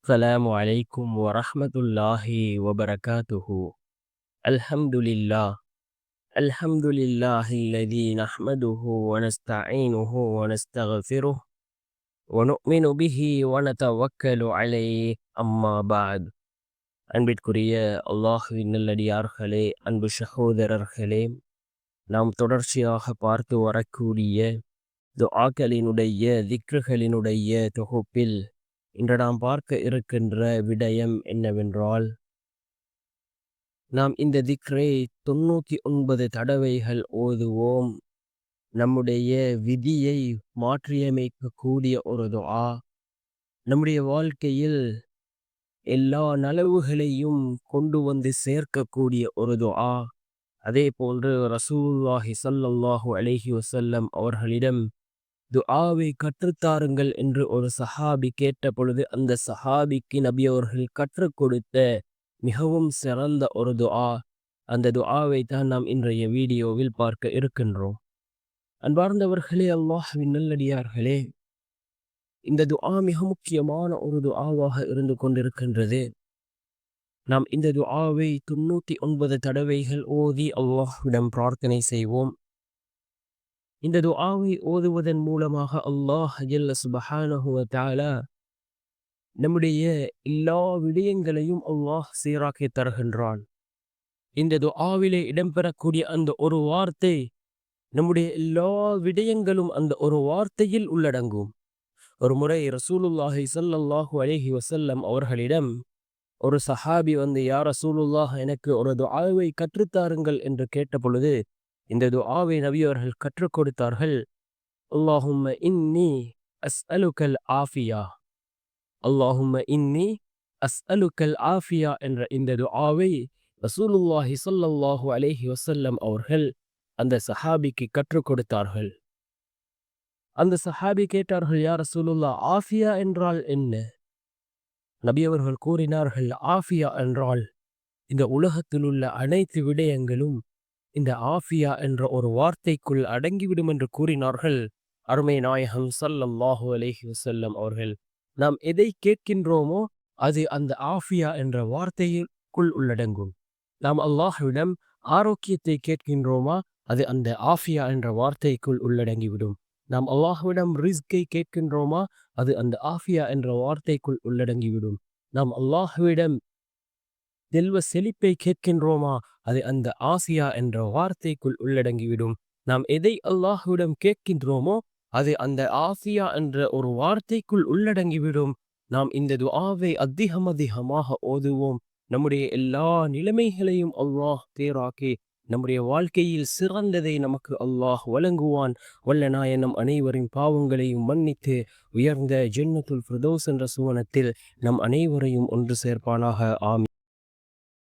السلام عليكم ورحمة الله وبركاته الحمد لله الحمد لله الذي نحمده ونستعينه ونستغفره ونؤمن به ونتوكل عليه أما بعد அன்பிற்குரிய அல்லாஹுவின் நல்லடியார்களே அன்பு சகோதரர்களே நாம் தொடர்ச்சியாக பார்த்து வரக்கூடிய துஆக்களினுடைய திக்ருகளினுடைய தொகுப்பில் இன்று நாம் பார்க்க இருக்கின்ற விடயம் என்னவென்றால் நாம் இந்த திக்ரை தொண்ணூற்றி ஒன்பது தடவைகள் ஓதுவோம். நம்முடைய விதியை மாற்றியமைக்கக்கூடிய ஒரு துஆ. நம்முடைய வாழ்க்கையில் எல்லா நலவுகளையும் கொண்டு வந்து சேர்க்கக்கூடிய ஒரு துஆ. அதே போன்று ரசூல்லாஹி சல்லாஹூ அலஹி வசல்லம் அவர்களிடம் துஆவை கற்றுத்தாருங்கள் என்று ஒரு சஹாபி கேட்ட பொழுது அந்த சஹாபிக்கு நபி அவர்கள் கற்றுக் கொடுத்த மிகவும் சிறந்த ஒரு துஆ. அந்த துஆவை தான் நாம் இன்றைய வீடியோவில் பார்க்க இருக்கின்றோம். அன்பார்ந்தவர்களே அல்லாஹ்வின் நல்லடியார்களே இந்த துஆ மிக முக்கியமான ஒரு துஆவாக இருந்து கொண்டிருக்கின்றது. நாம் இந்த துஆவை தொண்ணூற்றி ஒன்பது தடவைகள் ஓதி அல்லாஹ்விடம் பிரார்த்தனை செய்வோம். இந்த துஆவை ஓதுவதன் மூலமாக அல்லாஹ் ஜல்ல சுபஹானஹு நம்முடைய எல்லா விடயங்களையும் அல்லாஹ் சீராக்கி தருகின்றான். இந்த துஆவிலே இடம்பெறக்கூடிய அந்த ஒரு வார்த்தை நம்முடைய எல்லா விடயங்களும் அந்த ஒரு வார்த்தையில் உள்ளடங்கும். ஒரு முறை ரசூலுல்லாஹி ஸல்லல்லாஹு அலஹி வசல்லம் அவர்களிடம் ஒரு சஹாபி வந்து யார் ரசூலுல்லாஹ் எனக்கு ஒரு துஆவை கற்றுத்தாருங்கள் என்று கேட்ட பொழுது இந்த துஆவை நபி அவர்கள் கற்றுக் கொடுத்தார்கள். அல்லாஹும்ம இன்னி அஸ் அலுக்கல் ஆஃபியா. அல்லாஹும்ம இன்னி அஸ் அலுக்கல் ஆஃபியா என்ற இந்த துஆவை ரசூலுல்லாஹி சொல்லல்லாஹு அலேஹி வசல்லம் அவர்கள் அந்த சஹாபிக்கு கற்றுக் கொடுத்தார்கள். அந்த சஹாபி கேட்டார்கள் யார் ரசூலுல்லா ஆஃபியா என்றால் என்ன? நபி அவர்கள் கூறினார்கள் ஆஃபியா என்றால் இந்த உலகத்தில் உள்ள அனைத்து விடயங்களும் இந்த ஆஃபியா என்ற ஒரு வார்த்தைக்குள் அடங்கிவிடும் என்று கூறினார்கள் அருமை நாயகம் சல்லல்லாஹு அலேஹி வசல்லம் அவர்கள். நாம் எதை கேட்கின்றோமோ அது அந்த ஆஃபியா என்ற வார்த்தைக்குள் உள்ளடங்கும். நாம் அல்லாஹ்விடம் ஆரோக்கியத்தை கேட்கின்றோமா அது அந்த ஆஃபியா என்ற வார்த்தைக்குள் உள்ளடங்கிவிடும். நாம் அல்லாஹ்விடம் ரிஸ்கை கேட்கின்றோமா அது அந்த ஆஃபியா என்ற வார்த்தைக்குள் உள்ளடங்கிவிடும். நாம் அல்லாஹ்விடம் செல்வ செழிப்பை கேட்கின்றோமா அது அந்த ஆசியா என்ற வார்த்தைக்குள் உள்ளடங்கிவிடும். நாம் எதை அல்லாஹுவிடம் கேட்கின்றோமோ அது அந்த ஆசியா என்ற ஒரு வார்த்தைக்குள் உள்ளடங்கிவிடும். நாம் இந்த துஆவை அதிகம் அதிகமாக ஓதுவோம். நம்முடைய எல்லா நிலைமைகளையும் அல்லாஹ் தேராக்கி நம்முடைய வாழ்க்கையில் சிறந்ததை நமக்கு அல்லாஹ் வழங்குவான். வல்ல நாயனம் அனைவரின் பாவங்களையும் மன்னித்து உயர்ந்த ஜென்னத்துல் ஃபிரதோஸ் என்ற சுவனத்தில் நம் அனைவரையும் ஒன்று சேர்ப்பானாக. ஆமி